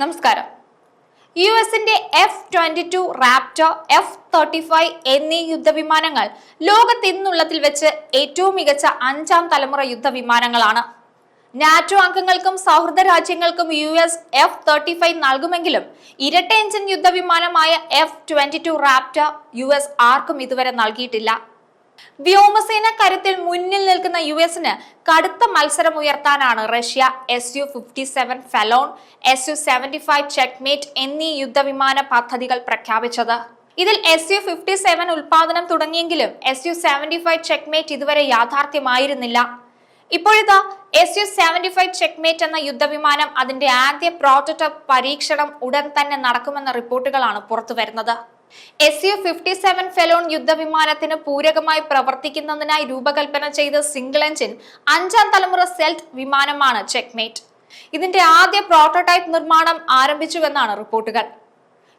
നമസ്കാരം. യു എസിന്റെ F twenty two Raptor F thirty five എന്നീ യുദ്ധവിമാനങ്ങൾ ലോകത്ത് ഇന്നുള്ളതിൽ വെച്ച് ഏറ്റവും മികച്ച അഞ്ചാം തലമുറ യുദ്ധവിമാനങ്ങളാണ്. നാറ്റോ അംഗങ്ങൾക്കും സൗഹൃദ രാജ്യങ്ങൾക്കും U S F thirty five നൽകുമെങ്കിലും ഇരട്ട engine യുദ്ധവിമാനമായ F twenty two Raptor U S ആർക്കും ഇതുവരെ നൽകിയിട്ടില്ല. വ്യോമസേന കരുത്തിൽ മുന്നിൽ നിൽക്കുന്ന യു എസിന് കടുത്ത മത്സരം ഉയർത്താനാണ് Russia S U fifty seven Felon S U seventy five Checkmate എന്നീ യുദ്ധവിമാന പദ്ധതികൾ പ്രഖ്യാപിച്ചത്. ഇതിൽ എസ് യു ഫിഫ്റ്റി സെവൻ ഉൽപാദനം തുടങ്ങിയെങ്കിലും S U seventy five Checkmate ഇതുവരെ യാഥാർത്ഥ്യമായിരുന്നില്ല. ഇപ്പോഴിതാ S U seventy five Checkmate എന്ന യുദ്ധവിമാനം അതിന്റെ ആദ്യ പ്രോട്ടോടൈപ്പ് പരീക്ഷണം ഉടൻ തന്നെ നടക്കുമെന്ന റിപ്പോർട്ടുകളാണ് പുറത്തുവരുന്നത്. S U fifty seven Felon യുദ്ധവിമാനത്തിന് പൂരകമായി പ്രവർത്തിക്കുന്നതിനായി രൂപകൽപ്പന ചെയ്ത സിംഗിൾ എഞ്ചിൻ അഞ്ചാം തലമുറ സെൽറ്റ് വിമാനമാണ് ചെക്ക്മേറ്റ് ഇതിന്റെ ആദ്യ പ്രോട്ടോടൈപ്പ് നിർമ്മാണം ആരംഭിച്ചുവെന്നാണ് റിപ്പോർട്ടുകൾ.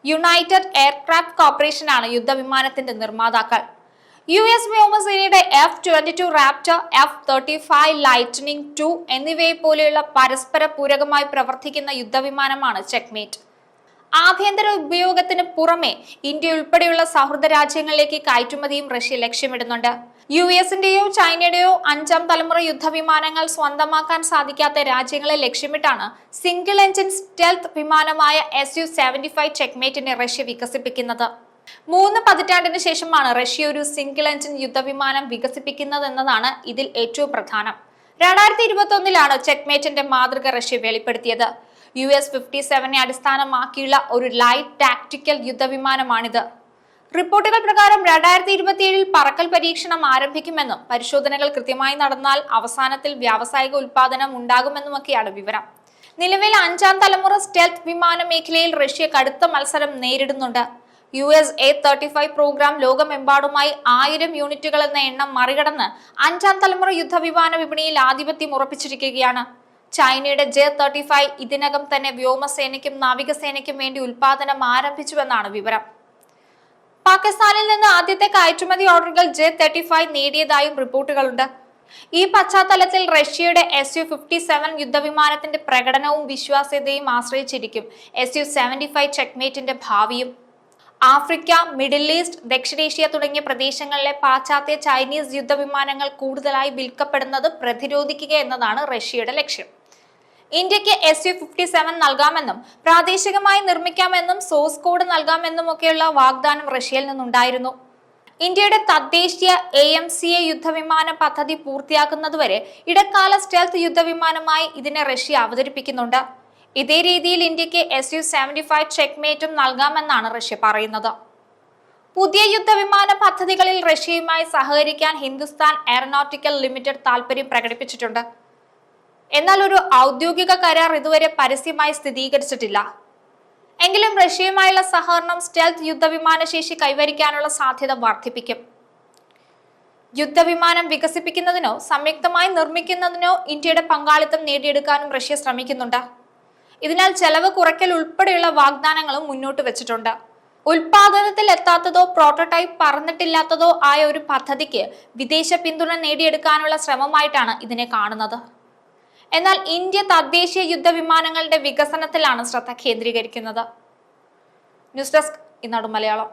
യുണൈറ്റഡ് എയർക്രാഫ്റ്റ് കോർപ്പറേഷനാണ് യുദ്ധവിമാനത്തിന്റെ നിർമ്മാതാക്കൾ. യു എസ് വ്യോമസേനയുടെ F twenty two Raptor F thirty five Lightning two എന്നിവയെ പോലെയുള്ള പരസ്പര പൂരകമായി പ്രവർത്തിക്കുന്ന യുദ്ധവിമാനമാണ് ചെക്മേറ്റ് ആഭ്യന്തര ഉപയോഗത്തിന് പുറമെ ഇന്ത്യ ഉൾപ്പെടെയുള്ള സൗഹൃദ രാജ്യങ്ങളിലേക്ക് കയറ്റുമതിയും റഷ്യ ലക്ഷ്യമിടുന്നുണ്ട്. യു എസിന്റെയോ ചൈനയുടെയോ അഞ്ചാം തലമുറ യുദ്ധവിമാനങ്ങൾ സ്വന്തമാക്കാൻ സാധിക്കാത്ത രാജ്യങ്ങളെ ലക്ഷ്യമിട്ടാണ് സിംഗിൾ എഞ്ചിൻ സ്റ്റെൽത്ത് വിമാനമായ എസ് യു സെവന്റി ഫൈവ് ചെക്മേറ്റിനെ റഷ്യ വികസിപ്പിക്കുന്നത്. മൂന്ന് പതിറ്റാണ്ടിന് ശേഷമാണ് റഷ്യ ഒരു സിംഗിൾ എഞ്ചിൻ യുദ്ധവിമാനം വികസിപ്പിക്കുന്നതെന്നതാണ് ഇതിൽ ഏറ്റവും പ്രധാനം. രണ്ടായിരത്തി ഇരുപത്തി ഒന്നിലാണ് ചെക്മേറ്റിന്റെ മാതൃക റഷ്യ വെളിപ്പെടുത്തിയത്. യു എസ് ഫിഫ്റ്റി സെവനെ അടിസ്ഥാനമാക്കിയുള്ള ഒരു ലൈറ്റ് ടാക്ടിക്കൽ യുദ്ധവിമാനമാണിത്. റിപ്പോർട്ടുകൾ പ്രകാരം രണ്ടായിരത്തി ഇരുപത്തിയേഴിൽ പറക്കൽ പരീക്ഷണം ആരംഭിക്കുമെന്നും പരിശോധനകൾ കൃത്യമായി നടന്നാൽ അവസാനത്തിൽ വ്യാവസായിക ഉൽപാദനം ഉണ്ടാകുമെന്നുമൊക്കെയാണ് വിവരം. നിലവിൽ അഞ്ചാം തലമുറ സ്റ്റെൽത്ത് വിമാന മേഖലയിൽ റഷ്യ കടുത്ത മത്സരം നേരിടുന്നുണ്ട്. U S A thirty five programme ലോകമെമ്പാടുമായി ആയിരം യൂണിറ്റുകൾ എന്ന എണ്ണം മറികടന്ന് അഞ്ചാം തലമുറ യുദ്ധവിമാന വിപണിയിൽ ആധിപത്യം ഉറപ്പിച്ചിരിക്കുകയാണ്. ചൈനയുടെ ജെ തേർട്ടി ഫൈവ് ഇതിനകം തന്നെ വ്യോമസേനയ്ക്കും നാവികസേനയ്ക്കും വേണ്ടി ഉൽപാദനം ആരംഭിച്ചുവെന്നാണ് വിവരം. പാകിസ്ഥാനിൽ നിന്ന് ആദ്യത്തെ കയറ്റുമതി ഓർഡറുകൾ ജെ തേർട്ടി ഫൈവ് നേടിയതായും റിപ്പോർട്ടുകളുണ്ട്. ഈ പശ്ചാത്തലത്തിൽ റഷ്യയുടെ എസ് യു ഫിഫ്റ്റി സെവൻ യുദ്ധവിമാനത്തിന്റെ പ്രകടനവും വിശ്വാസ്യതയും ആശ്രയിച്ചിരിക്കും എസ് യു സെവന്റി ഫൈവ് ചെക്മേറ്റിന്റെ ഭാവിയും. ആഫ്രിക്ക മിഡിൽ ഈസ്റ്റ് ദക്ഷിണേഷ്യ തുടങ്ങിയ പ്രദേശങ്ങളിലെ പാശ്ചാത്യ ചൈനീസ് യുദ്ധവിമാനങ്ങൾ കൂടുതലായി വിൽക്കപ്പെടുന്നത് പ്രതിരോധിക്കുക എന്നതാണ് റഷ്യയുടെ ലക്ഷ്യം. ഇന്ത്യയ്ക്ക് എസ് യു ഫിഫ്റ്റി സെവൻ നൽകാമെന്നും പ്രാദേശികമായി നിർമ്മിക്കാമെന്നും സോഴ്സ് കോഡ് നൽകാമെന്നും ഒക്കെയുള്ള വാഗ്ദാനം റഷ്യയിൽ നിന്നുണ്ടായിരുന്നു. ഇന്ത്യയുടെ തദ്ദേശീയ എ എം സി എ യുദ്ധവിമാന പദ്ധതി പൂർത്തിയാക്കുന്നതുവരെ ഇടക്കാല സ്റ്റെൽത്ത് യുദ്ധവിമാനമായി ഇതിനെ റഷ്യ അവതരിപ്പിക്കുന്നുണ്ട്. ഇതേ രീതിയിൽ ഇന്ത്യയ്ക്ക് എസ് യു സെവന്റി ഫൈവ് ചെക്ക്മേറ്റും നൽകാമെന്നാണ് റഷ്യ പറയുന്നത്. പുതിയ യുദ്ധവിമാന പദ്ധതികളിൽ റഷ്യയുമായി സഹകരിക്കാൻ ഹിന്ദുസ്ഥാൻ എയറോനോട്ടിക്കൽ ലിമിറ്റഡ് താൽപര്യം പ്രകടിപ്പിച്ചിട്ടുണ്ട്. എന്നാൽ ഒരു ഔദ്യോഗിക കരാർ ഇതുവരെ പരസ്യമായി സ്ഥിരീകരിച്ചിട്ടില്ല. എങ്കിലും റഷ്യയുമായുള്ള സഹകരണം സ്റ്റെൽത്ത് യുദ്ധവിമാന ശേഷി കൈവരിക്കാനുള്ള സാധ്യത വർദ്ധിപ്പിക്കും. യുദ്ധവിമാനം വികസിപ്പിക്കുന്നതിനോ സംയുക്തമായി നിർമ്മിക്കുന്നതിനോ ഇന്ത്യയുടെ പങ്കാളിത്തം നേടിയെടുക്കാനും റഷ്യ ശ്രമിക്കുന്നുണ്ട്. ഇതിനാൽ ചെലവ് കുറയ്ക്കൽ ഉൾപ്പെടെയുള്ള വാഗ്ദാനങ്ങളും മുന്നോട്ട് വെച്ചിട്ടുണ്ട്. ഉൽപാദനത്തിൽ എത്താത്തതോ പ്രോട്ടോടൈപ്പ് പറന്നിട്ടില്ലാത്തതോ ആയ ഒരു പദ്ധതിക്ക് വിദേശ പിന്തുണ നേടിയെടുക്കാനുള്ള ശ്രമമായിട്ടാണ് ഇതിനെ കാണുന്നത്. എന്നാൽ ഇന്ത്യ തദ്ദേശീയ യുദ്ധ വിമാനങ്ങളുടെ വികസനത്തിലാണ് ശ്രദ്ധ കേന്ദ്രീകരിക്കുന്നത്. News desk Eenadu Malayalam.